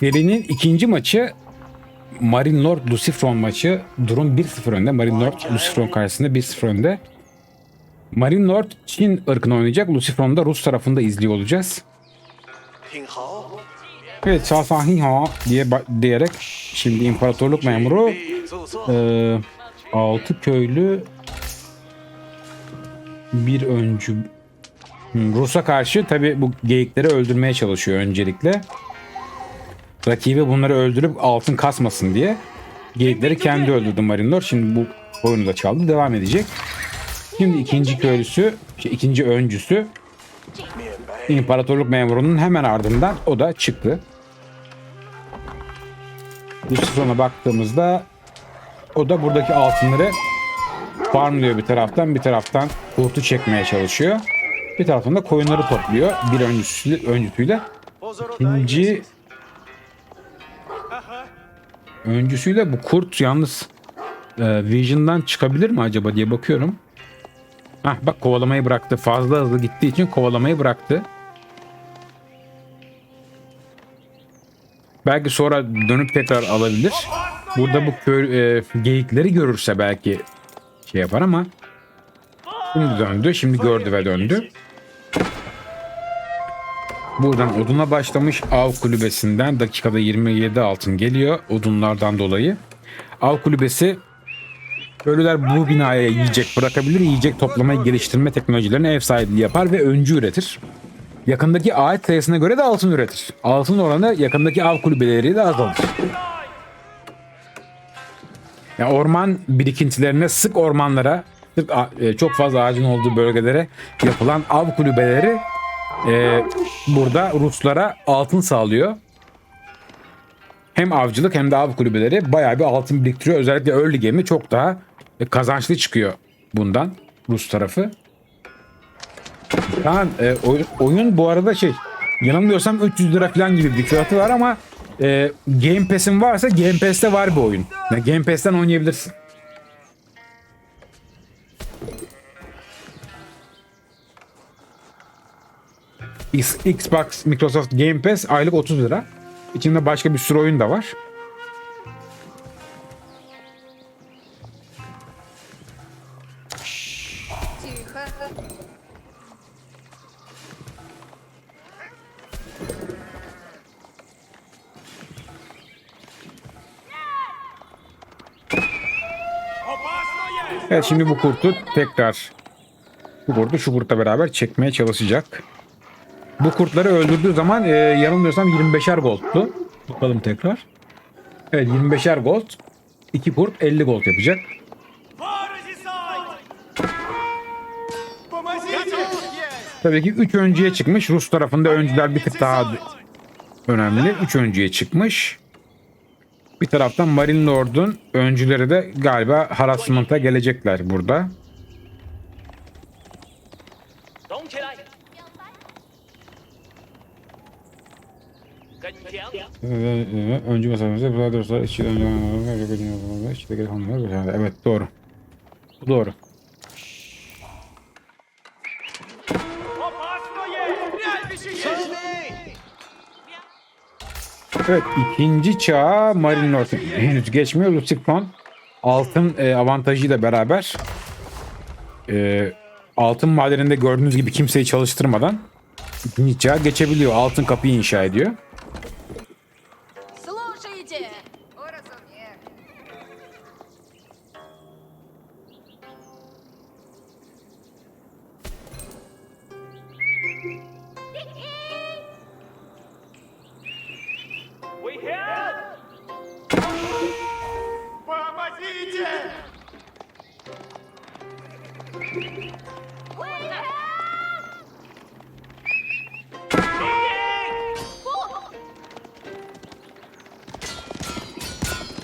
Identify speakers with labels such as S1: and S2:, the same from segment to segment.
S1: Serinin ikinci maçı Marin Lord Lucifron maçı. Durum 1-0 önde. Marin Lord Lucifron karşısında 1-0 önde. Marin Lord Çin ırkını oynayacak. Lucifron da Rus tarafında izliyor olacağız. Evet Şahsan Hinha diye diyerek şimdi imparatorluk memuru e, altı köylü bir öncü Rus'a karşı tabi bu geyikleri öldürmeye çalışıyor öncelikle rakibi bunları öldürüp altın kasmasın diye geyikleri kendi öldürdü Marinor. Şimdi bu oyunu da çaldı. Devam edecek. Şimdi ikinci köylüsü, şey, ikinci öncüsü imparatorluk memurunun hemen ardından o da çıktı. Dış sona baktığımızda o da buradaki altınları farmlıyor bir taraftan bir taraftan kurtu çekmeye çalışıyor. Bir taraftan da koyunları topluyor bir öncüsü, öncüsüyle. İkinci öncüsüyle bu kurt yalnız e, Vision'dan çıkabilir mi acaba diye bakıyorum. Hah bak kovalamayı bıraktı. Fazla hızlı gittiği için kovalamayı bıraktı. Belki sonra dönüp tekrar alabilir. Burada bu köy, e, geyikleri görürse belki şey yapar ama şimdi döndü. Şimdi gördü ve döndü. Buradan oduna başlamış av kulübesinden dakikada 27 altın geliyor odunlardan dolayı. Av kulübesi Köylüler bu binaya yiyecek bırakabilir, yiyecek toplamayı geliştirme teknolojilerine ev sahipliği yapar ve öncü üretir. Yakındaki ağaç sayısına göre de altın üretir. Altın oranı yakındaki av kulübeleri de azalır. Yani orman birikintilerine, sık ormanlara, e, çok fazla ağacın olduğu bölgelere yapılan av kulübeleri e, burada Ruslara altın sağlıyor. Hem avcılık hem de av kulübeleri bayağı bir altın biriktiriyor. Özellikle early game'i çok daha e, kazançlı çıkıyor bundan Rus tarafı. Kaan, e, oy- oyun bu arada şey yanılmıyorsam 300 lira falan gibi bir fiyatı var ama e, Game Pass'in varsa Game Pass'te var bu oyun. Yani Game Pass'ten oynayabilirsin. Xbox Microsoft Game Pass aylık 30 lira. İçinde başka bir sürü oyun da var. Evet şimdi bu kurtu tekrar bu kurtu şu kurtla beraber çekmeye çalışacak. Bu kurtları öldürdüğü zaman e, yanılmıyorsam 25'er gold'tu. Bakalım tekrar. Evet 25'er gold. 2 kurt 50 gold yapacak. Tabii ki 3 öncüye çıkmış. Rus tarafında öncüler bir tık daha önemli. 3 öncüye çıkmış. Bir taraftan Marine Lord'un öncüleri de galiba harassment'a gelecekler burada. Öncü mesafemizde burada dostlar işçi işçideki hanımlar Evet doğru. Bu doğru. Evet ikinci çağ Marine Lord henüz geçmiyor. Lucifron altın e, avantajıyla beraber e, altın madeninde gördüğünüz gibi kimseyi çalıştırmadan ikinci çağa geçebiliyor. Altın kapıyı inşa ediyor.
S2: idzie!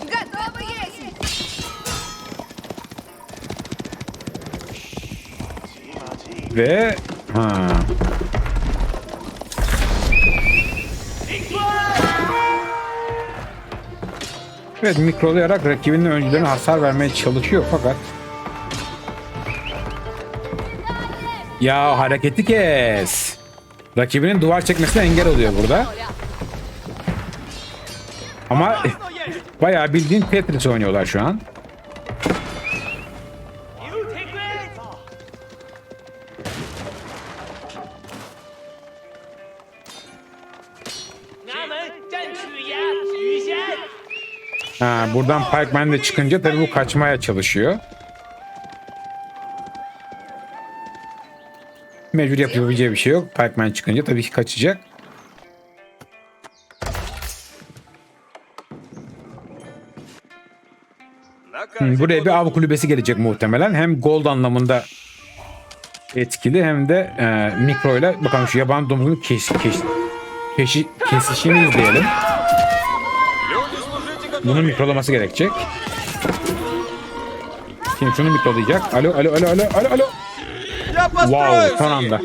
S3: Готово есть!
S1: Ve... Ha. Evet mikrolayarak rakibinin öncülerine hasar vermeye çalışıyor fakat Ya hareketi kes. Rakibinin duvar çekmesine engel oluyor burada. Ama bayağı bildiğin Tetris oynuyorlar şu an. Ha, buradan Pikeman de çıkınca tabii bu kaçmaya çalışıyor. Mecbur yapabileceği bir şey yok. Pikeman çıkınca tabii ki kaçacak. Hı, Buraya bir av kulübesi gelecek muhtemelen. Hem gold anlamında etkili hem de e, mikro ile bakalım şu yaban domuzunun kes, kes, keşi- kesişini izleyelim. Bunun mikrolaması gerekecek. Şimdi şunu mikrolayacak. Alo alo alo alo alo alo. Wow son anda.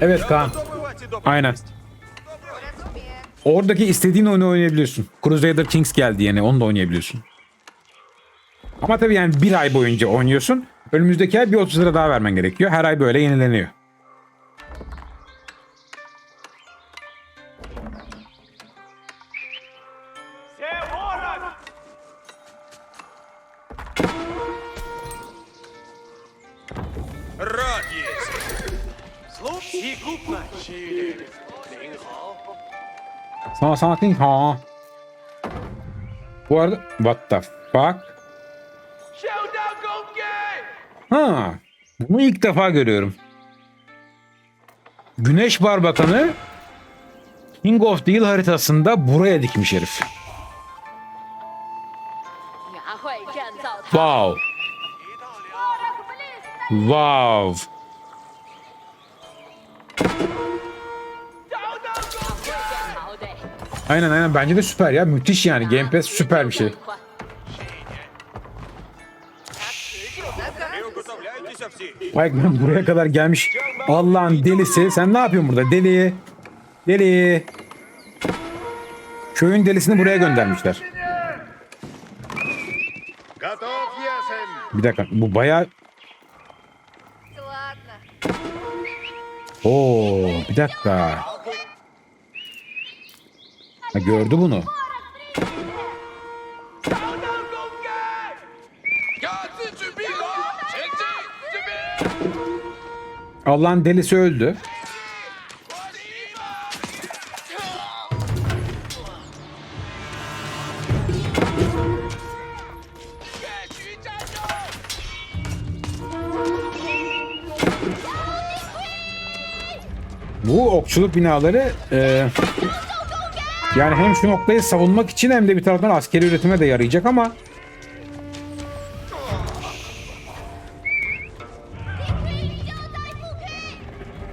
S1: Evet Kaan. Aynen. Oradaki istediğin oyunu oynayabiliyorsun. Crusader Kings geldi yani onu da oynayabiliyorsun. Ama tabii yani bir ay boyunca oynuyorsun. Önümüzdeki ay bir 30 lira daha vermen gerekiyor. Her ay böyle yenileniyor. Sana sana ha. Bu arada what the fuck? Ha, bunu ilk defa görüyorum. Güneş Barbakan'ı King of the Hill haritasında buraya dikmiş herif. Wow. Wow. Aynen aynen bence de süper ya. Müthiş yani. Game Pass süper bir şey. Bikeman buraya kadar gelmiş. Allah'ın delisi. Sen ne yapıyorsun burada? Deli. Deli. Köyün delisini buraya göndermişler. Bir dakika. Bu
S3: baya...
S1: Oo, bir dakika. Ha, gördü bunu. Allah'ın delisi öldü. Bu okçuluk binaları e, yani hem şu noktayı savunmak için hem de bir taraftan askeri üretime de yarayacak ama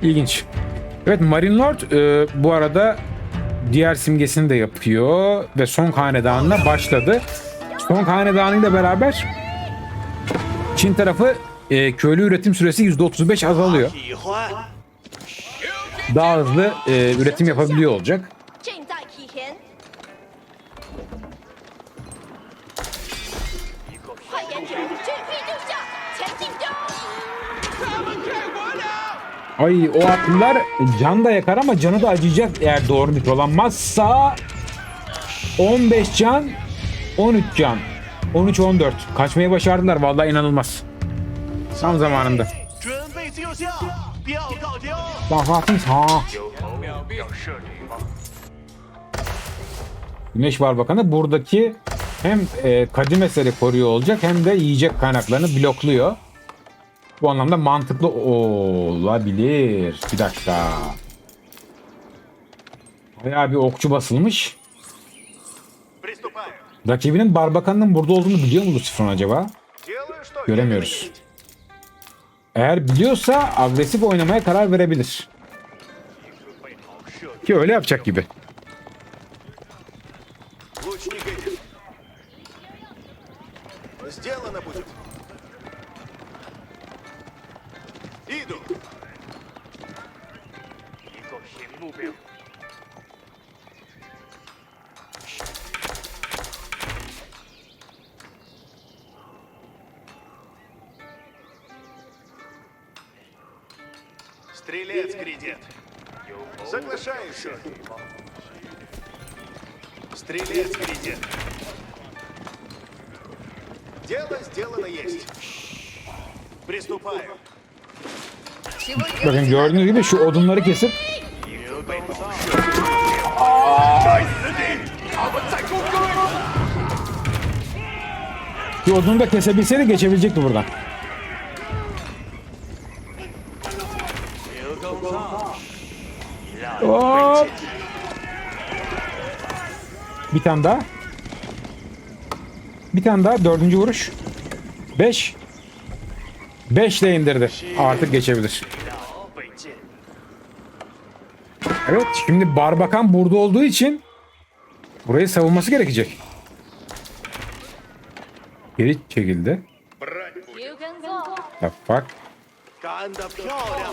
S1: ilginç. Evet Marine Lord e, bu arada diğer simgesini de yapıyor ve son hanedanına başladı. Son hanedanıyla beraber Çin tarafı e, köylü üretim süresi %35 azalıyor. Daha hızlı e, üretim yapabiliyor olacak. Ay o atlılar can da yakar ama canı da acıyacak eğer doğru mikrolanmazsa. 15 can 13 can. 13-14 kaçmayı başardılar vallahi inanılmaz. Tam zamanında. Ha. Güneş var bakanı buradaki hem e, kadim eseri koruyor olacak hem de yiyecek kaynaklarını blokluyor. Bu anlamda mantıklı olabilir. Bir dakika. Bayağı bir okçu basılmış. Rakibinin Barbakan'ın burada olduğunu biliyor mu Lucifer'ın acaba? Göremiyoruz. Eğer biliyorsa agresif oynamaya karar verebilir. Ki öyle yapacak gibi.
S4: Дело сделано есть. Приступаю.
S3: Чего
S1: Bakın
S3: делать?
S1: gördüğünüz gibi şu odunları kesip şu odunu da kesebilseydi geçebilecekti buradan. Hop. Bir tane daha. Bir tane daha dördüncü vuruş. Beş. beş Beşle indirdi. Artık geçebilir. Evet şimdi Barbakan burada olduğu için burayı savunması gerekecek. Geri çekildi.
S5: Ya.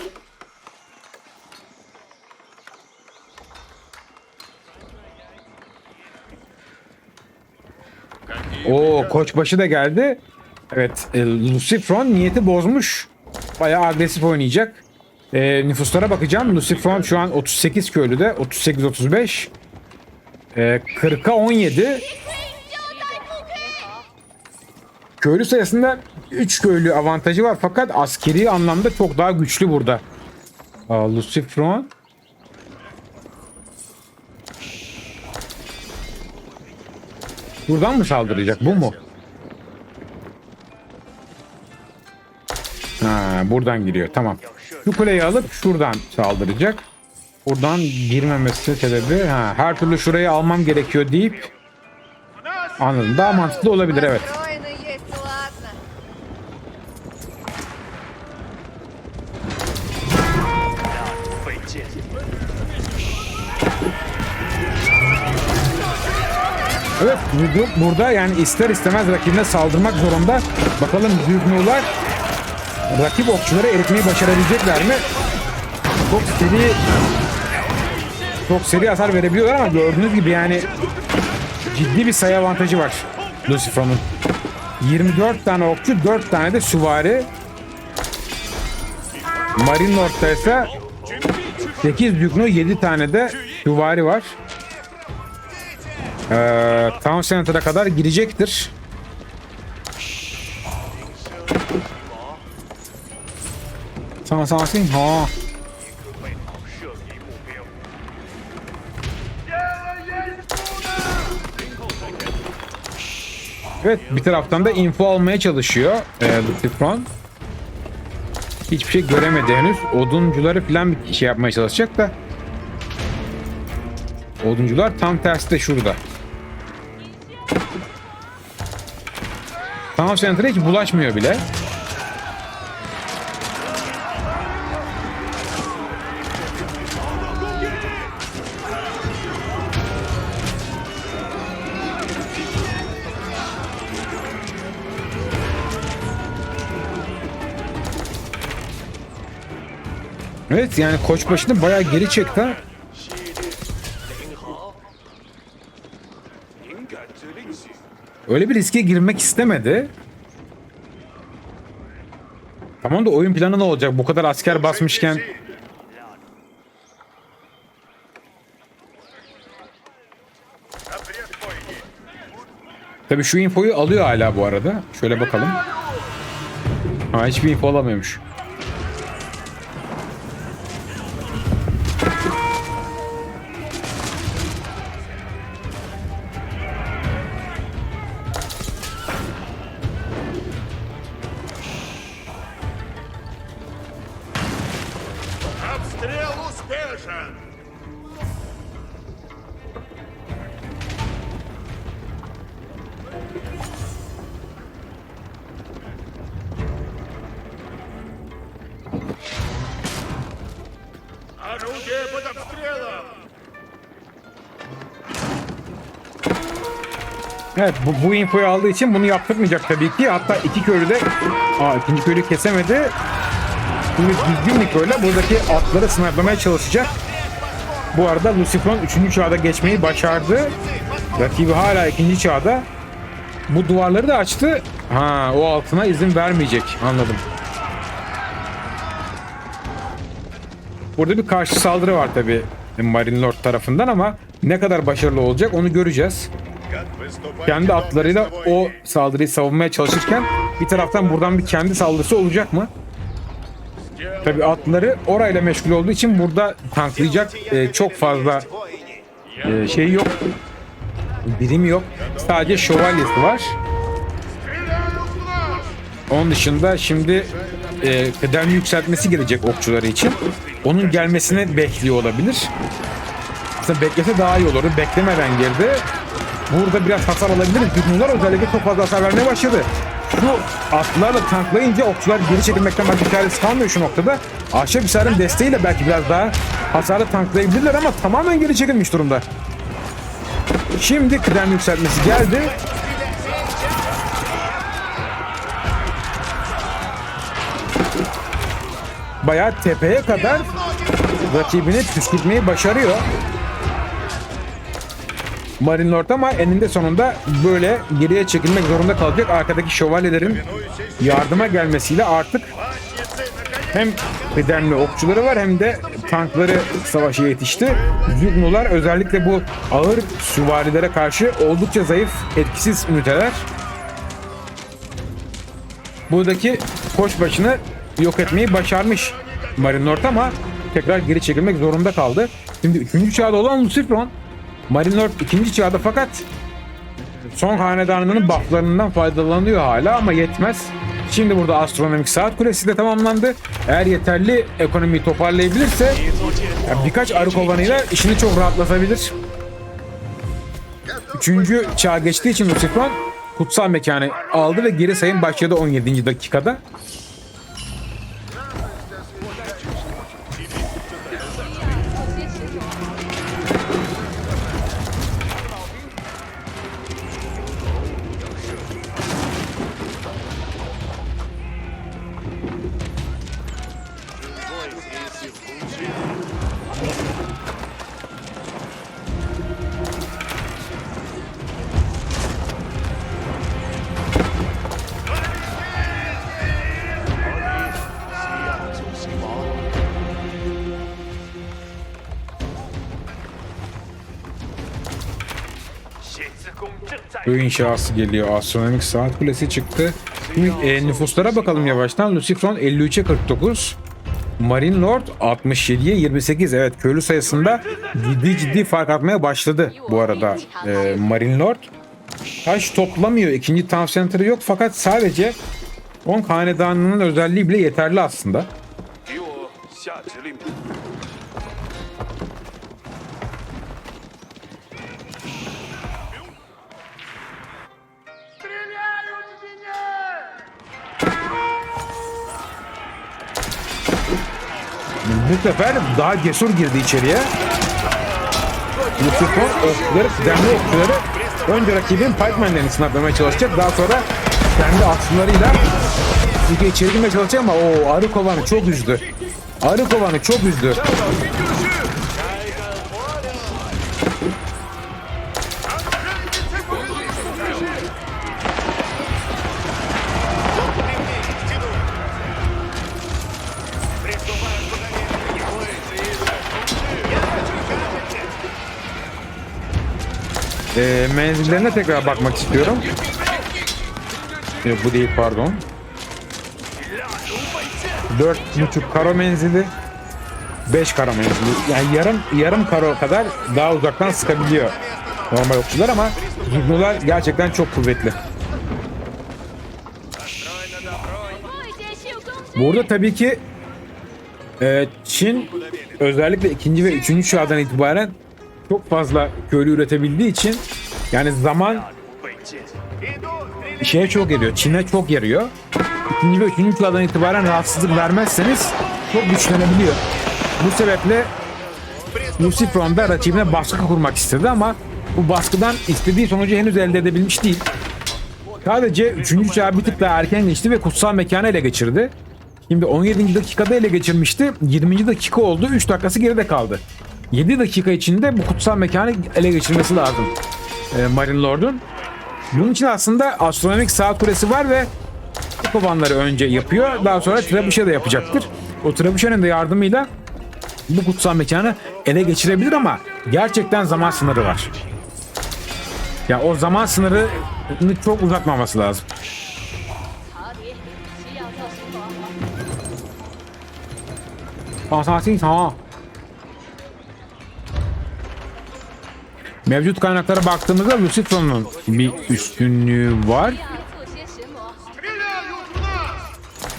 S1: Oo koçbaşı da geldi. Evet e, Lucifron niyeti bozmuş. Bayağı agresif oynayacak. E, nüfuslara bakacağım. Lucifron şu an 38 köylüde. 38-35. E, 40'a 17. Köylü sayısında 3 köylü avantajı var fakat askeri anlamda çok daha güçlü burada. Aa, Lucifron. Buradan mı saldıracak? Bu mu? Ha, buradan giriyor. Tamam. Şu kuleyi alıp şuradan saldıracak. Buradan girmemesi sebebi ha, her türlü şurayı almam gerekiyor deyip anladım. Daha mantıklı olabilir evet. Evet bu- burada yani ister istemez rakibine saldırmak zorunda. Bakalım Zügnular rakip okçuları eritmeyi başarabilecekler mi? Çok seri çok seri hasar verebiliyorlar ama gördüğünüz gibi yani ciddi bir sayı avantajı var Lucifer'ın. 24 tane okçu, 4 tane de süvari. Marine Lord'da ise 8 Zügnu, 7 tane de süvari var. Ee, Town Center'a kadar girecektir. Sana sen ha. Evet bir taraftan da info almaya çalışıyor e, Lucifron. Hiçbir şey göremedi henüz. Oduncuları falan bir şey yapmaya çalışacak da. Oduncular tam tersi de şurada. Town Center'a hiç bulaşmıyor bile. Evet yani koçbaşını bayağı geri çekti. ha. Öyle bir riske girmek istemedi. Tamam da oyun planı ne olacak? Bu kadar asker basmışken Tabi şu infoyu alıyor hala bu arada. Şöyle bakalım. Ha hiçbir info alamıyormuş.
S4: Орудие под обстрелом!
S1: Evet bu, bu infoyu aldığı için bunu yaptırmayacak tabii ki. Hatta iki köylü de Aa, ikinci köylü kesemedi. Şimdi düzgün Niko'yla buradaki atları sınırlamaya çalışacak. Bu arada Lucifron 3. çağda geçmeyi başardı. Rakibi hala 2. çağda. Bu duvarları da açtı. Ha o altına izin vermeyecek. Anladım. Burada bir karşı saldırı var tabi Marinelord tarafından ama ne kadar başarılı olacak onu göreceğiz. Kendi atlarıyla o saldırıyı savunmaya çalışırken bir taraftan buradan bir kendi saldırısı olacak mı? Tabi atları orayla meşgul olduğu için burada tanklayacak e, çok fazla e, şey yok. Birim yok. Sadece şövalyesi var. Onun dışında şimdi e, kıdemli yükseltmesi gelecek okçuları için. Onun gelmesini bekliyor olabilir. Aslında beklese daha iyi olurdu. Beklemeden girdi. Burada biraz hasar alabilir. Dürnüler özellikle çok fazla hasar vermeye başladı. Şu atlarla tanklayınca okçular geri çekilmekten başka çaresi kalmıyor şu noktada. Ahşap Hisar'ın desteğiyle belki biraz daha hasarlı tanklayabilirler ama tamamen geri çekilmiş durumda. Şimdi kıdem yükseltmesi geldi. Bayağı tepeye kadar rakibini püskürtmeyi başarıyor. Marine Lord ama eninde sonunda böyle geriye çekilmek zorunda kalacak. Arkadaki şövalyelerin yardıma gelmesiyle artık hem kıdemli okçuları var hem de tankları savaşa yetişti. Zugnular özellikle bu ağır süvarilere karşı oldukça zayıf, etkisiz üniteler. Buradaki koçbaşını yok etmeyi başarmış Marine Lord ama tekrar geri çekilmek zorunda kaldı. Şimdi 3. çağda olan Lucifron Marine Lord 2. çağda fakat son hanedanının bufflarından faydalanıyor hala ama yetmez. Şimdi burada astronomik saat kulesi de tamamlandı. Eğer yeterli ekonomiyi toparlayabilirse ya birkaç arı kovanıyla işini çok rahatlatabilir. Üçüncü çağ geçtiği için Lucifron kutsal mekanı aldı ve geri sayım başladı 17. dakikada. 十一啊我先十九 Köy inşası geliyor. Astronomik saat kulesi çıktı. Şimdi e, nüfuslara bakalım yavaştan. Lucifron 53'e 49. Marine Lord 67'ye 28. Evet köylü sayısında ciddi ciddi fark atmaya başladı bu arada e, Marine Lord. Taş toplamıyor. İkinci town center'ı yok fakat sadece 10 hanedanının özelliği bile yeterli aslında. efendim. Daha cesur girdi içeriye. Yusuf'un okçuları, demli okçuları önce rakibin pikemenlerini sınavlamaya çalışacak. Daha sonra kendi atlarıyla içeri girmeye çalışacak ama o Arıkovan'ı çok üzdü. Arıkovan'ı çok üzdü. E, menzillerine tekrar bakmak istiyorum. Yok bu değil pardon. 4.5 karo menzili 5 karo menzili. Yani yarım yarım karo kadar daha uzaktan sıkabiliyor normal okçular ama Hipnolar gerçekten çok kuvvetli. Burada tabii ki e, Çin özellikle ikinci ve üçüncü çağdan itibaren çok fazla köylü üretebildiği için yani zaman şeye çok yarıyor. Çin'e çok yarıyor. İkinci ve üçüncü turdan itibaren rahatsızlık vermezseniz çok güçlenebiliyor. Bu sebeple Lucy Fronda rakibine baskı kurmak istedi ama bu baskıdan istediği sonucu henüz elde edebilmiş değil. Sadece 3. çağı bir tık daha erken geçti ve kutsal mekanı ele geçirdi. Şimdi 17. dakikada ele geçirmişti. 20. dakika oldu. 3 dakikası geride kaldı. 7 dakika içinde bu kutsal mekanı ele geçirmesi lazım e, Marine Lord'un. Bunun için aslında astronomik saat kulesi var ve kovanları önce yapıyor. Daha sonra Trebuchet de yapacaktır. O Trebuchet'in de yardımıyla bu kutsal mekanı ele geçirebilir ama gerçekten zaman sınırı var. Ya o zaman sınırını çok uzatmaması lazım. Asasin ha. Mevcut kaynaklara baktığımızda Lucifron'un bir üstünlüğü var.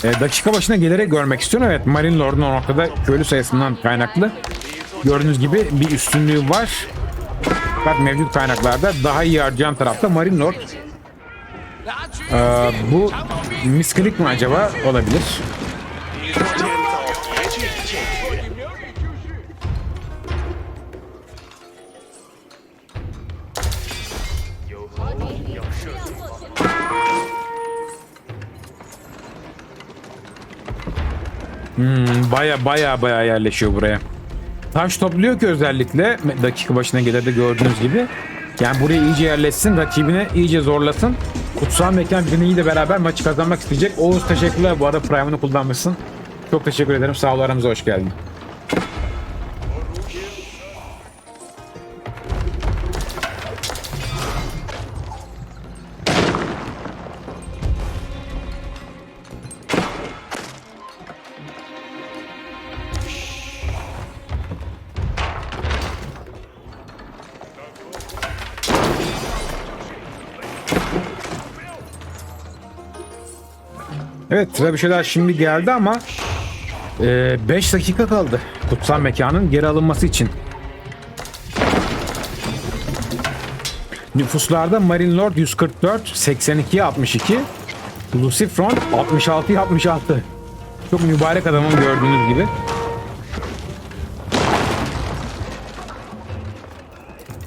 S1: E, dakika başına gelerek görmek istiyorum. Evet Marine Lord'un o noktada köylü sayısından kaynaklı. Gördüğünüz gibi bir üstünlüğü var. Fakat mevcut kaynaklarda daha iyi harcayan tarafta Marine Lord. E, bu misklik mi acaba? Olabilir. Baya baya baya yerleşiyor buraya. Taş topluyor ki özellikle dakika başına gelerde gördüğünüz gibi. Yani buraya iyice yerleşsin, rakibine iyice zorlasın. Kutsal mekan Cüney'i de beraber maçı kazanmak isteyecek. Oğuz teşekkürler bu arada Prime'ını kullanmışsın. Çok teşekkür ederim. Sağ ol aramıza hoş geldin. Evet Trebüşeler şimdi geldi ama 5 dakika kaldı kutsal mekanın geri alınması için. Nüfuslarda Marine Lord 144, 82 62, Lucifron 66 66. Çok mübarek adamım gördüğünüz gibi.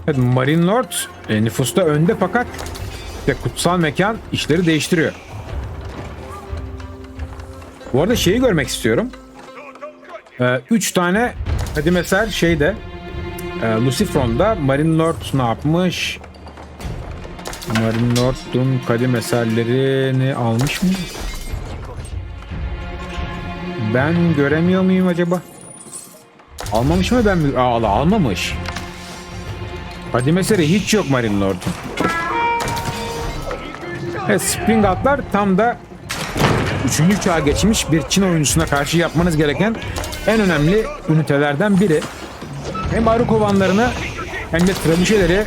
S1: Evet, Marine Lord e, nüfusta önde fakat işte kutsal mekan işleri değiştiriyor. Bu arada şeyi görmek istiyorum. Ee, üç tane hadi mesela şeyde e, Lucifron'da Marine Lord ne yapmış? Marine Lord'un kadim eserlerini almış mı? Ben göremiyor muyum acaba? Almamış mı ben mi? Aa, al- almamış. Kadim eseri hiç yok Marine Lord'un. Evet Spring Atlar tam da Üçüncü çağa geçmiş bir Çin oyuncusuna karşı yapmanız gereken en önemli ünitelerden biri. Hem arı kovanlarını hem de trebüşeleri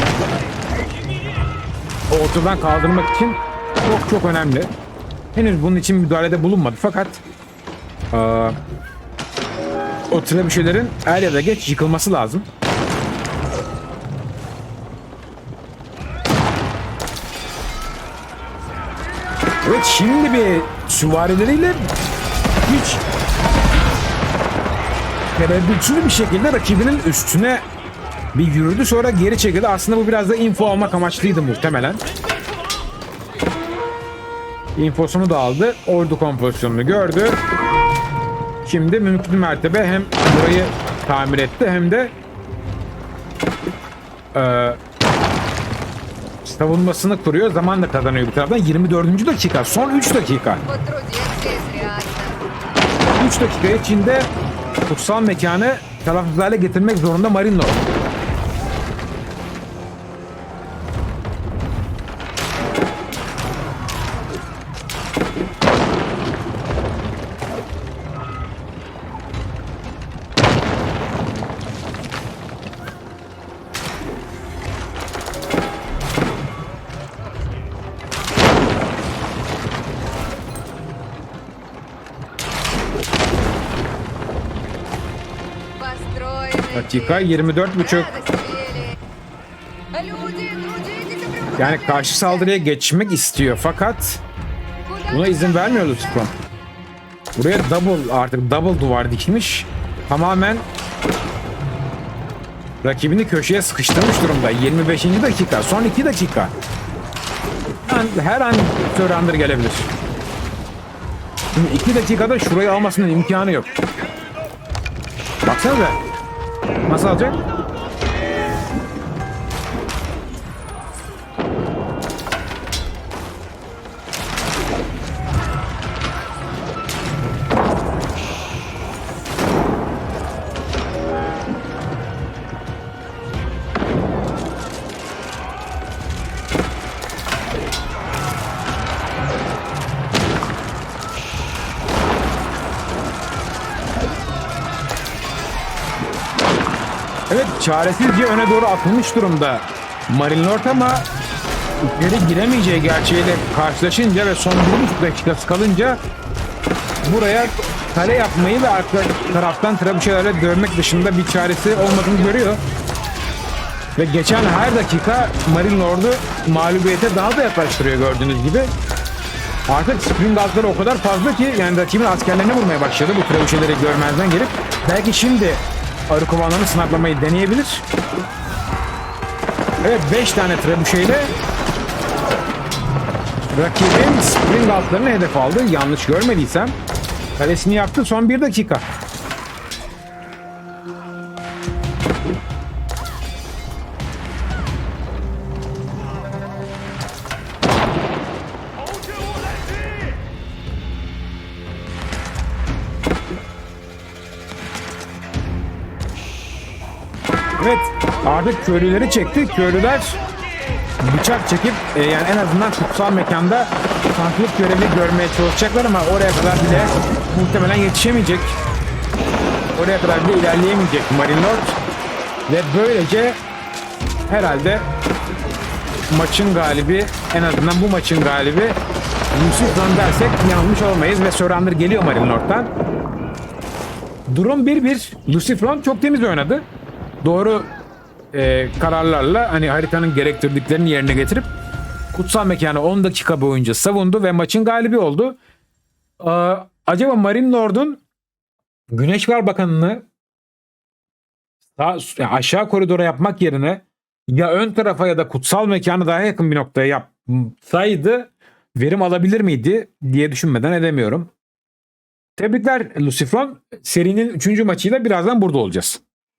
S1: ortadan kaldırmak için çok çok önemli. Henüz bunun için müdahalede bulunmadı fakat eee, o trebüşelerin er ya da geç yıkılması lazım. Evet şimdi bir süvarileriyle hiç tereddütsüz bir şekilde rakibinin üstüne bir yürüdü sonra geri çekildi. Aslında bu biraz da info almak amaçlıydı muhtemelen. İnfosunu da aldı. Ordu kompozisyonunu gördü. Şimdi mümkün mertebe hem burayı tamir etti hem de eee savunmasını kuruyor. Zaman da kazanıyor bir taraftan. 24. dakika. Son 3 dakika. 3 dakikaya Çin'de kutsal mekanı telaffuzlarla getirmek zorunda Marino. dakika
S3: 24.5.
S1: Yani karşı saldırıya geçmek istiyor fakat buna izin vermiyor Lutzkron. Buraya double artık double duvar dikmiş. Tamamen rakibini köşeye sıkıştırmış durumda. 25. dakika, son 2 dakika. Her an Sörendir gelebilir. Şimdi 2 dakikada şurayı almasının imkanı yok. Baksana be. Nasıl alacak? Çaresizce öne doğru atılmış durumda Marine Lord ama içeri giremeyeceği gerçeğiyle karşılaşınca ve son 1,5 dakikası kalınca buraya kale yapmayı ve arka taraftan trebuşelerle dövmek dışında bir çaresi olmadığını görüyor. Ve geçen her dakika Marine Lord'u mağlubiyete daha da yaklaştırıyor gördüğünüz gibi. Artık spring altları o kadar fazla ki yani rakibin askerlerine vurmaya başladı bu trebuşeleri görmezden gelip. Belki şimdi arı kovanlarını sınaklamayı deneyebilir. Evet 5 tane trebuşeyle rakibin spring altlarını hedef aldı. Yanlış görmediysem. Kalesini yaktı son bir dakika. Artık köylüleri çekti. Köylüler bıçak çekip e, yani en azından kutsal mekanda tanklık görevi görmeye çalışacaklar ama oraya kadar bile muhtemelen yetişemeyecek. Oraya kadar bile ilerleyemeyecek Marine Lord. Ve böylece herhalde maçın galibi en azından bu maçın galibi Yusuf Van dersek yanlış olmayız ve Surrender geliyor Marine Lord'dan. Durum 1-1. Lucifron çok temiz oynadı. Doğru e, kararlarla hani haritanın gerektirdiklerini yerine getirip kutsal mekanı 10 dakika boyunca savundu ve maçın galibi oldu. Aa, acaba Marine Lord'un Güneş Var Bakanı'nı sağ, yani aşağı koridora yapmak yerine ya ön tarafa ya da kutsal mekanı daha yakın bir noktaya yapsaydı verim alabilir miydi diye düşünmeden edemiyorum. Tebrikler Lucifron. Serinin 3. maçıyla birazdan burada olacağız.